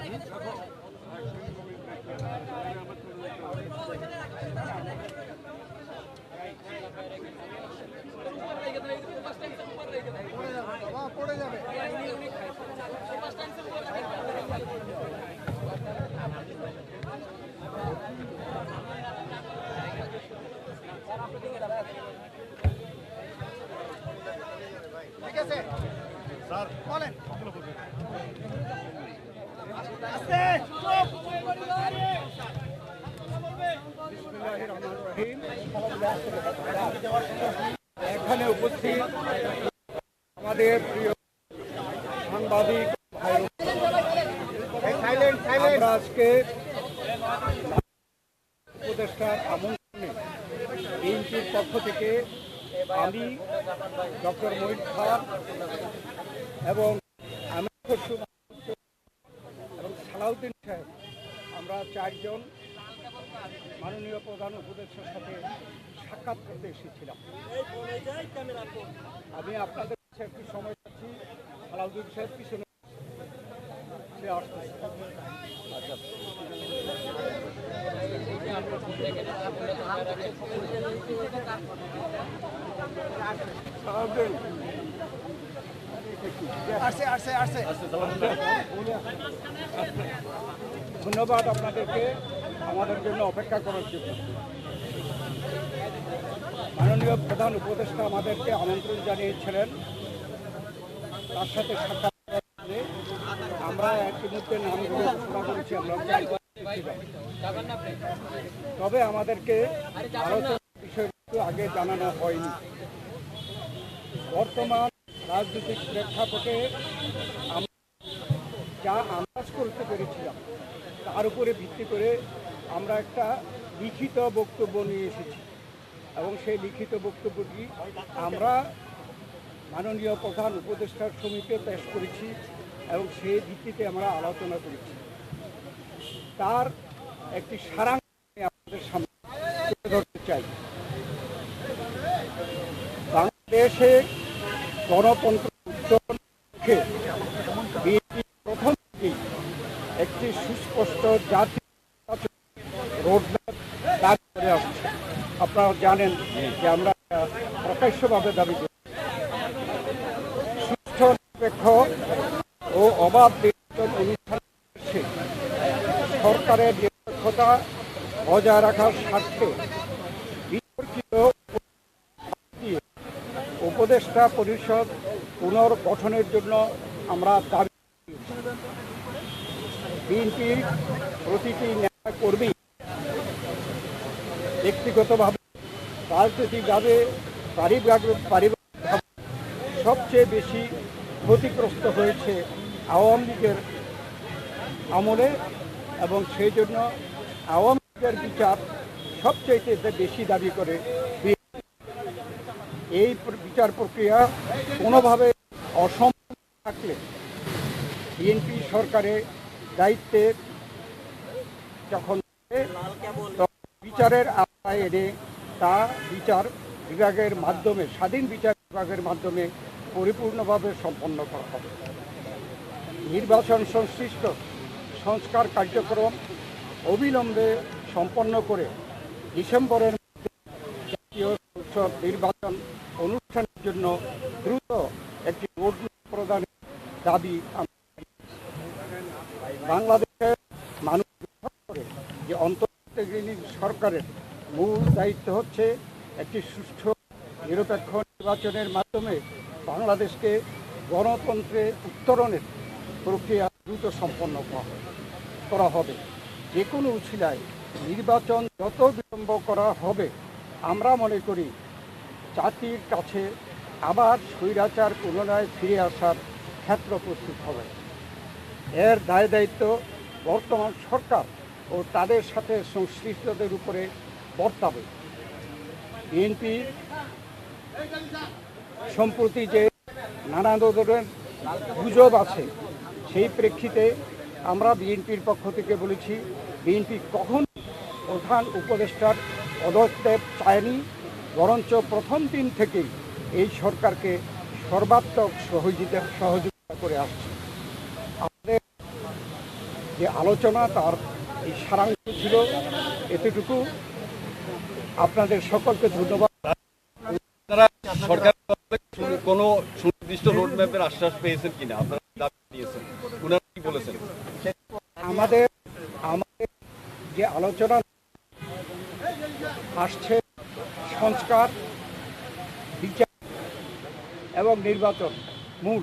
রাখো এখানে উপস্থিত আমাদের প্রিয় সাংবাদিক আজকে উপদেষ্টার আমন্ত্রণে বিএনপির পক্ষ থেকে আমি, ডক্টর মহিন খান এবং আমি খসরু মাহমুদ এবং সালাউদ্দিন সাহেব আমরা চারজন মাননীয় প্রধান উপদেষ্টার সাথে সাক্ষাৎ করতে এসেছিলাম। আমি আপনাদের কাছে একটু সময় পাচ্ছি সালাউদ্দিন সাহেব পিছনে সে আচ্ছা সালাউদ্দিন আসছে। আসছে আসছে। ধন্যবাদ আপনাদেরকে, আমাদের জন্য অপেক্ষা করার জন্য। মাননীয় প্রধান উপদেষ্টা আমাদেরকে আমন্ত্রণ জানিয়েছিলেন। তার সাথে সাক্ষাৎ আমরা ইতিমধ্যে নামগুলো ঘোষণা করেছি। তবে আমাদেরকে আলোচনার বিষয়গুলো আগে জানানো হয়নি। বর্তমান রাজনৈতিক প্রেক্ষাপটে আমরা যা আন্দাজ করতে পেরেছিলাম তার উপরে ভিত্তি করে আমরা একটা লিখিত বক্তব্য নিয়ে এসেছি। এবং সেই লিখিত বক্তব্যটি আমরা মাননীয় প্রধান উপদেষ্টার সমিতিতে পেশ করেছি এবং সেই ভিত্তিতে আমরা আলোচনা করেছি। তার একটি সারাংশ আমাদের সামনে ধরতে চাই। বাংলাদেশে গণতন্ত্র উত্তরণকে বিএনপি প্রথম থেকেই একটি সুস্পষ্ট জাতীয় রোডম্যাপ দাবি করে আপনারা জানেন যে আমরা প্রকাশ্যভাবে দাবি করি। সুস্থ নিরপেক্ষ ও অবাধ নির্বাচন অনুষ্ঠান সরকারের নিরপেক্ষতা বজায় রাখার স্বার্থে বিতর্কিত উপদেষ্টা পরিষদ পুনর্গঠনের জন্য আমরা দাবি বিএনপি প্রতিটি নেতা কর্মী ব্যক্তিগতভাবে, রাজনৈতিকভাবে, পারিবারিক পারিবারিকভাবে সবচেয়ে বেশি ক্ষতিগ্রস্ত হয়েছে আওয়ামী লীগের আমলে এবং সেই জন্য আওয়ামী লীগের বিচার সবচেয়ে বেশি দাবি করে এই বিচার প্রক্রিয়া কোনোভাবে অসম্ভব থাকলে বিএনপি সরকারের দায়িত্বে যখন বিচারের এনে তা বিচার বিভাগের মাধ্যমে, স্বাধীন বিচার বিভাগের মাধ্যমে পরিপূর্ণভাবে সম্পন্ন করা হবে। নির্বাচন সংশ্লিষ্ট সংস্কার কার্যক্রম অবিলম্বে সম্পন্ন করে ডিসেম্বরের জাতীয় সংসদ নির্বাচন অনুষ্ঠানের জন্য দ্রুত একটি রোডম্যাপ প্রদানের দাবি বাংলাদেশের মানুষ করে যে অন্তর্বর্তীকালীন সরকারের মূল দায়িত্ব হচ্ছে একটি সুষ্ঠু, নিরপেক্ষ নির্বাচনের মাধ্যমে বাংলাদেশকে গণতন্ত্রে উত্তরণের প্রক্রিয়া দ্রুত সম্পন্ন করা হবে- যে কোনো উছিলায় নির্বাচন যত বিলম্ব করা হবে, আমরা মনে করি জাতির কাছে আবার স্বৈরাচার পুনরায় ফিরে আসার ক্ষেত্র প্রস্তুত হবে। এর দায় দায়িত্ব বর্তমান সরকার ও তাদের সাথে সংশ্লিষ্টদের উপরে বর্তাবে। বিএনপি সম্প্রতি যে নানা ধরনের গুজব আছে, সেই প্রেক্ষিতে আমরা বিএনপির পক্ষ থেকে বলেছি, বিএনপি কখন প্রধান উপদেষ্টার পদক্ষেপ চায়নি, বরঞ্চ প্রথম দিন থেকেই এই সরকারকে সর্বাত্মক সহযোগিতা সহযোগিতা করে আসছে। আমাদের যে আলোচনা, তার এই সারাংশ ছিল এতটুকু। আপনাদের সকলকে ধন্যবাদ। সরকার কোনো সুনির্দিষ্ট রোড ম্যাপের আশ্বাস পেয়েছেন কিনা? আপনারা দাবি দিয়েছেন ওনারা কি বলেছেন? আমাদের আমাদের যে আলোচনা আসছে, সংস্কার, বিচার এবং নির্বাচন মূল,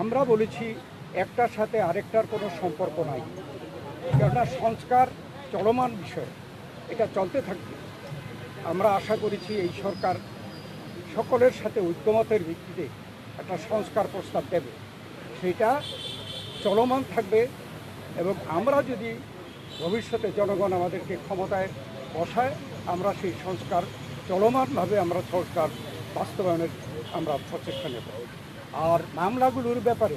আমরা বলেছি একটার সাথে আরেকটার কোনো সম্পর্ক নাই। কেননা সংস্কার চলমান বিষয়। এটা চলতে থাকবে। আমরা আশা করেছি এই সরকার সকলের সাথে ঐক্যমতের ভিত্তিতে একটা সংস্কার প্রস্তাব দেবে। সেটা চলমান থাকবে এবং আমরা যদি ভবিষ্যতে জনগণ আমাদেরকে ক্ষমতায় বসায়, আমরা সেই সংস্কার চলমানভাবে আমরা সংস্কার বাস্তবায়নের আমরা প্রচেষ্টা নেব। আর মামলাগুলোর ব্যাপারে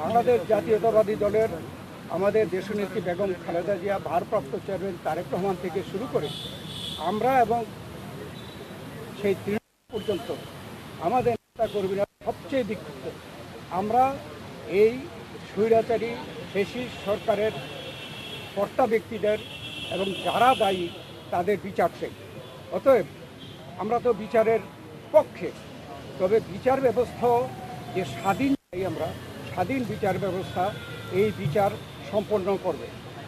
বাংলাদেশ জাতীয়তাবাদী দলের আমাদের দেশনেত্রী বেগম খালেদা জিয়া, ভারপ্রাপ্ত চেয়ারম্যান তারেক রহমান থেকে শুরু করে আমরা এবং সেই তৃণমূল পর্যন্ত, আমাদের নেতা কর্মীরা সবচেয়ে বিক্ষুব্ধ। আমরা এই স্বৈরাচারী ফেসিস সরকারের কর্তা ব্যক্তিদের এবং যারা দায়ী তাদের বিচার চাই। অতএব আমরা তো বিচারের পক্ষে, তবে বিচার ব্যবস্থা যে স্বাধীন আমরা, স্বাধীন বিচার ব্যবস্থা, এই বিচার সম্পন্ন করবে।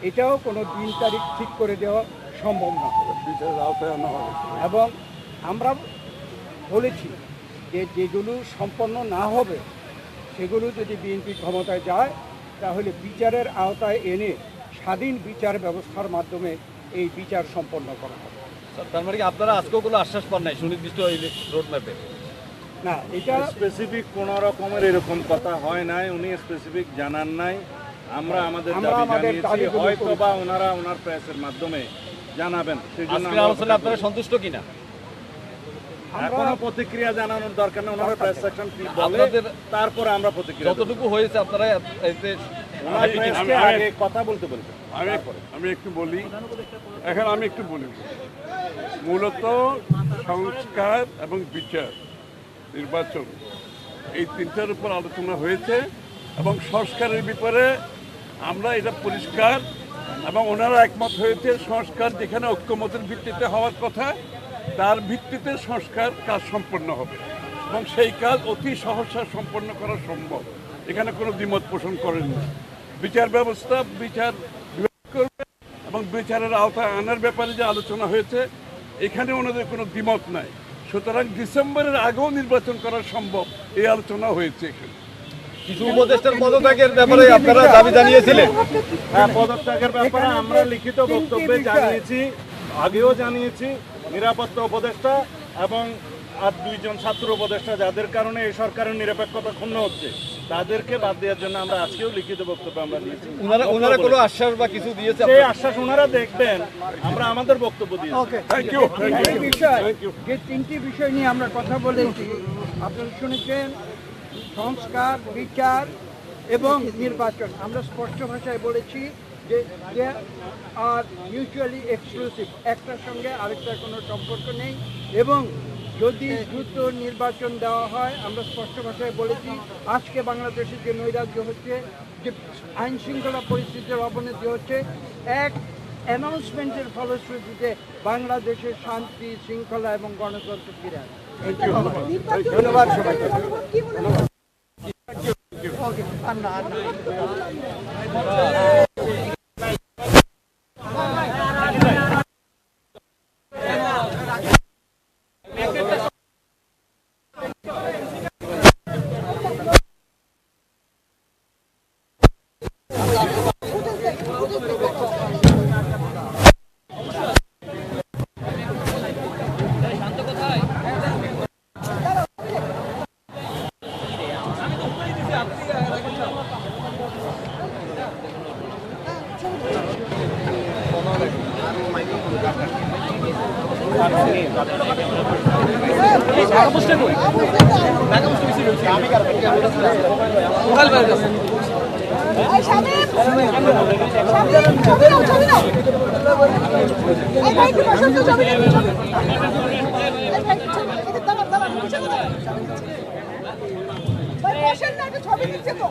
এটাও কোনো দিন তারিখ ঠিক করে দেওয়া সম্ভব না। বিচারের আওতায় আনা হবে এবং আমরা বলেছি যে যেগুলো সম্পন্ন না হবে সেগুলো যদি বিএনপি ক্ষমতায় যায় তাহলে বিচারের আওতায় এনে স্বাধীন বিচার ব্যবস্থার মাধ্যমে এই বিচার সম্পন্ন করা হবে। তার মানে কি আপনারা আজকেও কোনো আশ্বাস পান নাই সুনির্দিষ্ট এই রোড ম্যাপে না এটা স্পেসিফিক কোন রকমের এরকম কথা হয় নাই উনি স্পেসিফিক জানান নাই। আমরা আমাদের দাবি জানিয়েছি হয়তো বা ওনারা ওনার প্রেসের মাধ্যমে জানাবেন। সেই আজকের আলোচনা আপনারা সন্তুষ্ট কিনা? এখনও প্রতিক্রিয়া জানানোর দরকার নেই ওনারা প্রেস সেকশন কি বলে তারপরে আমরা প্রতিক্রিয়া। যতটুকু হয়েছে আপনারা এতে আগে কথা বলতে বলবেন। আমি আমি একটু বলি এখন আমি একটু বলি। মূলত সংস্কার এবং বিচার নির্বাচন এই তিনটার উপর আলোচনা হয়েছে এবং সংস্কারের ব্যাপারে আমরা এটা পরিষ্কার এবং ওনারা একমত হয়েছে সংস্কার যেখানে ঐক্যমতের ভিত্তিতে হওয়ার কথা, তার ভিত্তিতে সংস্কার কাজ সম্পন্ন হবে এবং সেই কাজ অতি সহসা সম্পন্ন করা সম্ভব। এখানে কোনো দ্বিমত পোষণ করেন না। বিচার ব্যবস্থা, বিচার করবে এবং বিচারের আওতায় আনার ব্যাপারে যে আলোচনা হয়েছে, এখানে ওনাদের কোনো দ্বিমত নাই। সুতরাং ডিসেম্বরের আগেও নির্বাচন করা সম্ভব, এই আলোচনা হয়েছে এখানে। কিছু উপদেষ্টার পদত্যাগের ব্যাপারে আপনারা দাবি জানিয়েছিলেন। হ্যাঁ পদত্যাগের ব্যাপারে আমরা লিখিত বক্তব্যে জানিয়েছি আগেও জানিয়েছি নিরাপত্তা উপদেষ্টা এবং আর দুইজন ছাত্র উপদেষ্টা যাদের কারণে এই সরকারের নিরপেক্ষতা ক্ষুণ্ণ হচ্ছে তাদেরকে বাদ দেওয়ার জন্য আমরা আজকেও লিখিত বক্তব্য আমরা দিয়েছি। ওনারা ওনারা কোনো আশ্বাস বা কিছু দিয়েছে সেই আশ্বাস ওনারা দেখবেন আমরা আমাদের বক্তব্য দিয়েছি। ওকে যে তিনটি বিষয় নিয়ে আমরা কথা বলেছি আপনারা শুনেছেন সংস্কার, বিচার এবং নির্বাচন। আমরা স্পষ্ট ভাষায় বলেছি যে আর মিউচুয়ালি এক্সক্লুসিভ একটার সঙ্গে আরেকটার কোনো সম্পর্ক নেই এবং যদি দ্রুত নির্বাচন দেওয়া হয়, আমরা স্পষ্ট ভাষায় বলেছি আজকে বাংলাদেশে যে নৈরাজ্য হচ্ছে, যে আইন শৃঙ্খলা পরিস্থিতির অবনতি হচ্ছে, এক অ্যানাউন্সমেন্টের ফলশ্রুতিতে বাংলাদেশের শান্তি শৃঙ্খলা এবং গণতন্ত্র ফিরে আসে ধন্যবাদ। সবাইকে। ছবি নিচ্ছে তো।